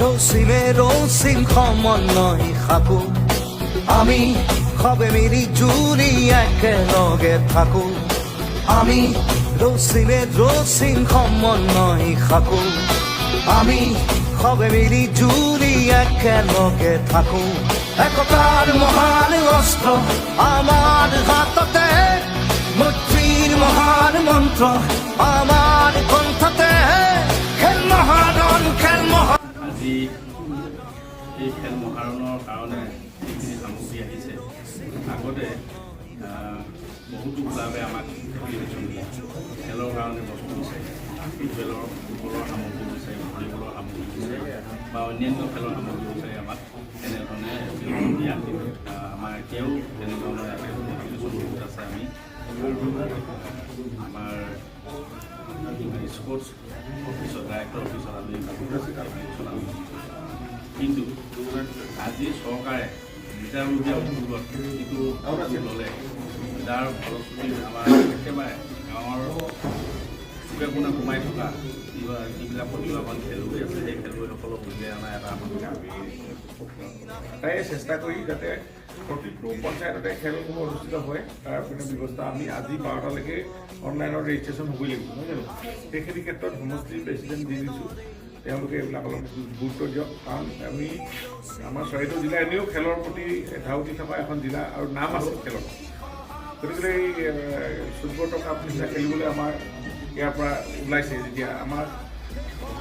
রসিমে রসিম সমন্বয় থাকো আমি সবে মিলি জুলি একেলগে থাকো। আমি রসিমে রসিম সমন্বয় থাকো আমি সবে মিলি জুলি একেলগে থাকো। একতার মহান অস্ত্র আমার হাততে। মৈত্রীর মহান মন্ত্র আমার আজি এই খেল মহাৰণৰ কাৰণে যিখিনি সামগ্ৰী আহিছে। আগতে বহুতো ক্লাবে আমাক এপ্লিকেশ্যন দিয়ে। খেলৰ কাৰণে বস্তু বিচাৰি, ফুটবলৰ ফুটবলৰ সামগ্ৰী বিচাৰি, ভলীবলৰ সামগ্ৰী বিচাৰি, বা অন্যান্য খেলৰ সামগ্ৰী বিচাৰি আমাক তেনেধৰণে এপ্লিকেশ্যন দিয়া। আমাৰ এতিয়াও তেনেধৰণৰ এপ্লিকেশ্যন বহুত আছে আমি। আমাৰ স্পৰ্টছ অফিচত ডাইৰেক্টৰ অফিচত আমি কিন্তু আজি চৰকাৰে নিজাববীয়া উদ্যোগত যিটো ল'লে যাৰ ফলশ্ৰুতি আমাৰ একেবাৰে গাঁৱৰ চুকে কোণে সোমাই থকা? যিবা যিবিলাক প্ৰতিভাৱান খেলুৱৈ আছে, সেই খেলুৱৈসকলক উলিয়াই অনা এটা আমাৰ তাই চেষ্টা কৰি যাতে প্ৰতিটো পঞ্চায়ততে খেলসমূহ অনুষ্ঠিত হয়। তাৰ মানে ব্যৱস্থা আমি আজি বাৰটালৈকে অনলাইনত ৰেজিষ্ট্ৰেশ্যন হ'বই লাগিব, নহয় জানো? সেইখিনি ক্ষেত্ৰত সমষ্টিৰ প্ৰেচিডেণ্ট দি দিছোঁ। তেওঁলোকে এইবিলাক অলপ গুৰুত্ব দিয়ক। কাৰণ আমি আমাৰ চৰাইদেউ জিলা এনেও খেলৰ প্ৰতি ধাউতি থকা এখন জিলা আৰু নাম আছে খেলত গতিকে এই চুটবল টকা নিচিনা খেলিবলৈ আমাৰ ইয়াৰ পৰা ওলাইছে যেতিয়া আমাৰ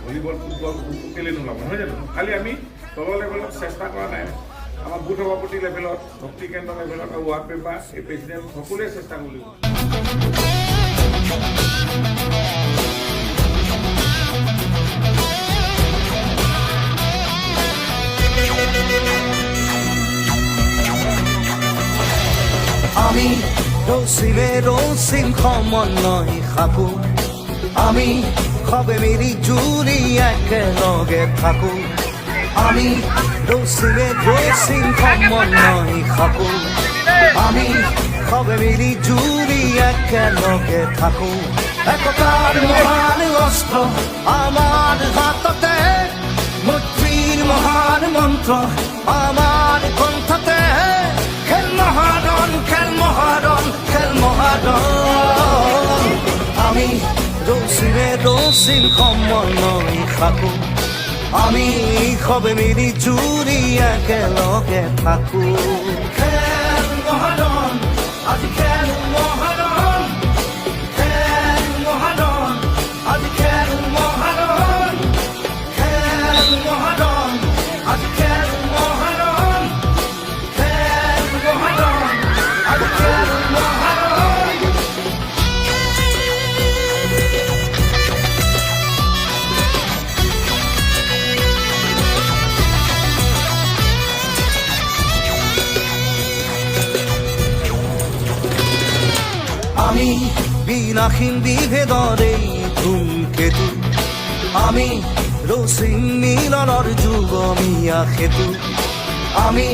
ভলীবল, ফুটবল কেলৈ নোলাব, নহয় জানো? খালি আমি তলৰ লেভেলত চেষ্টা কৰা নাই। আমাৰ বুথ সভাপতি লেভেলত ভক্তি কেন্দ্ৰ লেভেলত আৰু ৱাৰ্ড মেম্বাৰ এই প্ৰেচিডেণ্ট সকলোৱে চেষ্টা কৰিব আমি রসিমে রসিম সমন্বয় থাকো আমি সবে মিলি জুলি একেলগে থাকো আমি রসিমে রসিম সমন্বয় থাকো আমি সবে মিলি জুলি একেলগে থাকো একতার মহান অস্ত্র আমার হাততে, মৈত্রীর মহান মন্ত্র আমার কণ্ঠতে। খেল মহারণ খেল মহারণ খেল মহারণ। রসিম সমন্বয় থাকো। আমি খবে মিলি চুরি একে লগে থাকো। বিনাহীন বিভেদৰ এই ধূমকেতু। আমি ৰচিম মিলনৰ যুগমীয়া সেতু আমি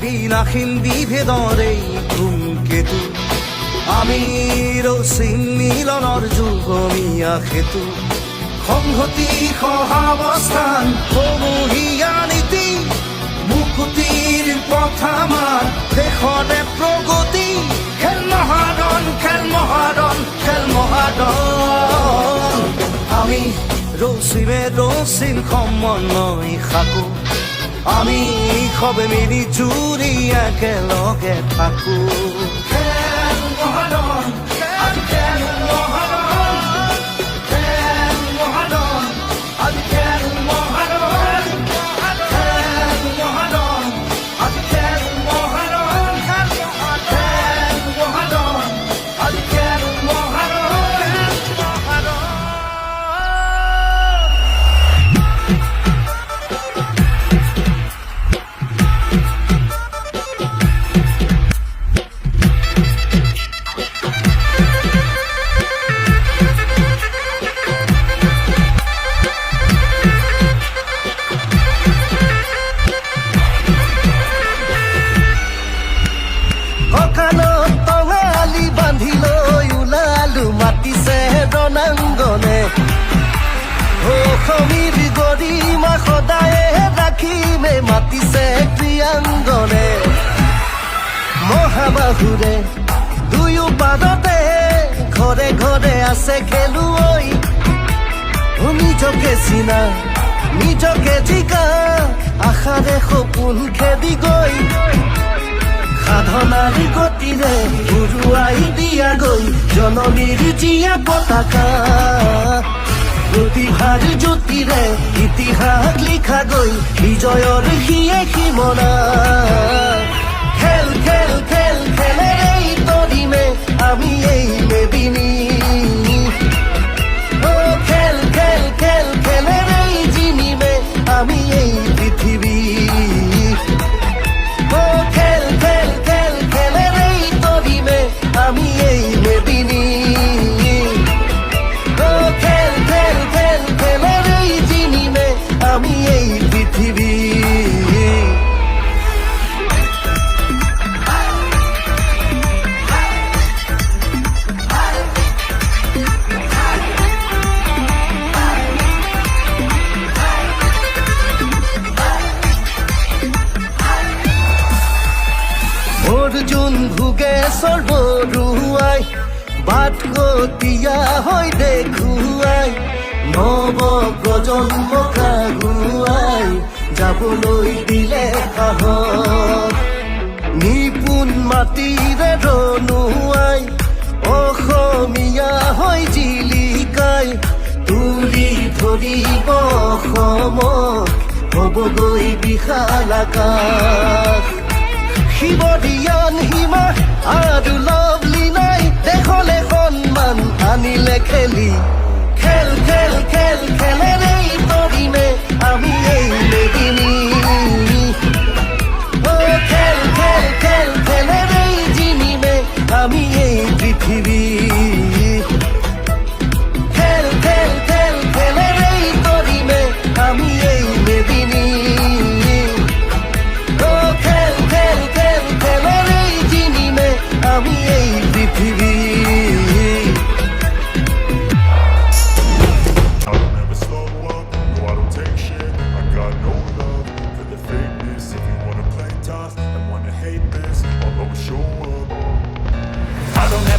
বিনাহীন বিভেদৰ এই ধূমকেতু। আমি ৰচিম মিলনৰ যুগমীয়া সেতু সংহতি সহাৱস্থান সমূহীয়া নীতি। মুকুতিৰ পথ আমাৰ দেশৰে প্ৰগতি ৰচিমে ৰচিম সমন্বয় থাকো। আমি সবে মিলি জুৰি একেলগে থাকো। অসমীৰ গৰিমা সদায়ে অসীমে মাতিছে ক্ৰিয়াংগনে মহাবাহুৰে দুয়ো পাদতে ঘৰে ঘৰে আছে খেলুৱৈ। নিজকে চিনা, নিজকে জিকা, আশাৰে সপোন খেদি গৈ। সাধনাৰ গতিৰে উৰুৱাই দিয়াগৈ জননীৰ জীয়া পতাকা। প্ৰতিভাৰ জ্যোতিরে ইতিহাস লিখাগৈ বিজয়ৰ সিয়ে সীমনা খেল খেল খেল খেলেৰে তৰিমে আমি এই মেদিনী অর্জুন ভোগেশ্বৰ বৰুৱাই বাট কটীয়া হৈ দেখুৱাই নৱ প্ৰজন্ম কাগুৱাই যাবলৈ দিলে সাহস নিপুণ মাটিৰে ৰনুৱাই অসমীয়া হৈ জিলিকাই। তুলি ধৰিব অসমক হ'বগৈ বিশাল শিৱদিয়ান সীমা আৰু লভলি নাই। আনিলে খেলি। খেল খেল খেল খেলেৰে তৰিমে। আমি এই মেদিনী।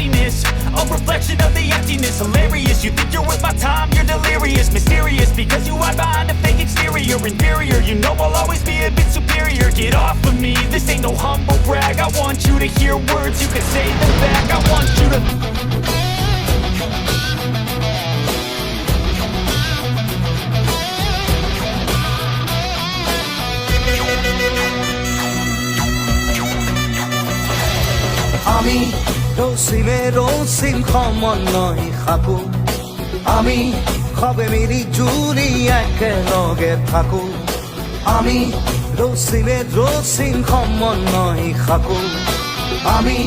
pettiness. A reflection of the emptiness. Hilarious. You think you're worth my time, you're delirious. Mysterious because you hide behind a fake exterior. Inferior, you know I'll always be a bit superior. Get off of me, this ain't no humble brag. I want you to hear words, you can say them back. I want you to. আমি ৰচিমে ৰচিম সমন্বয় সাকো আমি সবে মিলি Julie একেলগে থাকো। আমি ৰচিমে ৰচিম সমন্বয় সাকো আমি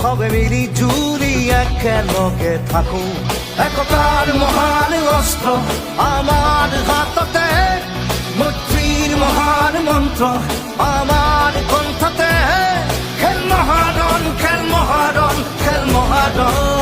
সবে মিলি জুলি একেলগে থাকো। একতাৰ মহান অস্ত্ৰ আমাৰ হাততে মৈত্ৰীৰ মহান মন্ত্ৰ আমাৰ মহারণ